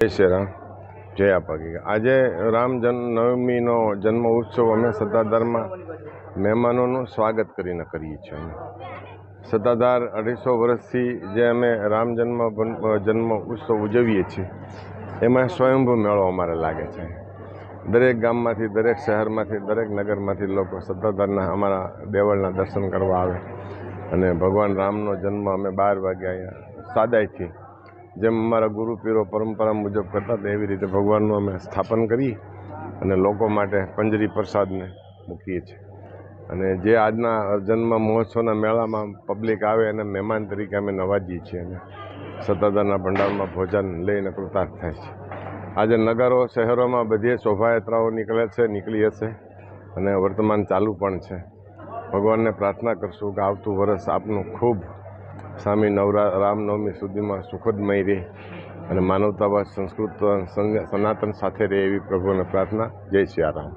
જય શ્રી રામ. જય આપા આજે રામ જન્મ નવમીનો જન્મ ઉત્સવ અમે સત્તાધારમાં મહેમાનોનું સ્વાગત કરીને કરીએ છીએ સત્તાધાર અઢીસો વર્ષથી જે અમે રામ જન્મ જન્મ ઉત્સવ ઉજવીએ છીએ, એમાં સ્વયંભૂ મેળો અમારે લાગે છે. દરેક ગામમાંથી, દરેક શહેરમાંથી, દરેક નગરમાંથી લોકો સત્તાધારના અમારા દેવળના દર્શન કરવા આવે. અને ભગવાન રામનો જન્મ અમે બાર વાગ્યા અહીંયા સાદાઈથી જેમ અમારા ગુરુ પીરો પરંપરા મુજબ કરતા હતા, એવી રીતે ભગવાનનું અમે સ્થાપન કરી અને લોકો માટે પંજરી પ્રસાદને મૂકીએ છીએ. અને જે આજના જન્મ મહોત્સવના મેળામાં પબ્લિક આવે અને મહેમાન તરીકે અમે નવાજીએ છીએ અને સત્તાધારના ભંડારમાં ભોજન લઈને કૃતાર્થ થાય છે. આજે નગરો શહેરોમાં બધી શોભાયાત્રાઓ નીકળે છે, નીકળી હશે અને વર્તમાન ચાલુ પણ છે. ભગવાનને પ્રાર્થના કરશું કે આવતું વર્ષ આપનું ખૂબ સ્વામી નવરા, રામનવમી સુધીમાં સુખદમય રહે અને માનવતાવાદ સંસ્કૃત સનાતન સાથે રહે એવી પ્રભુને પ્રાર્થના. જય સિયારામ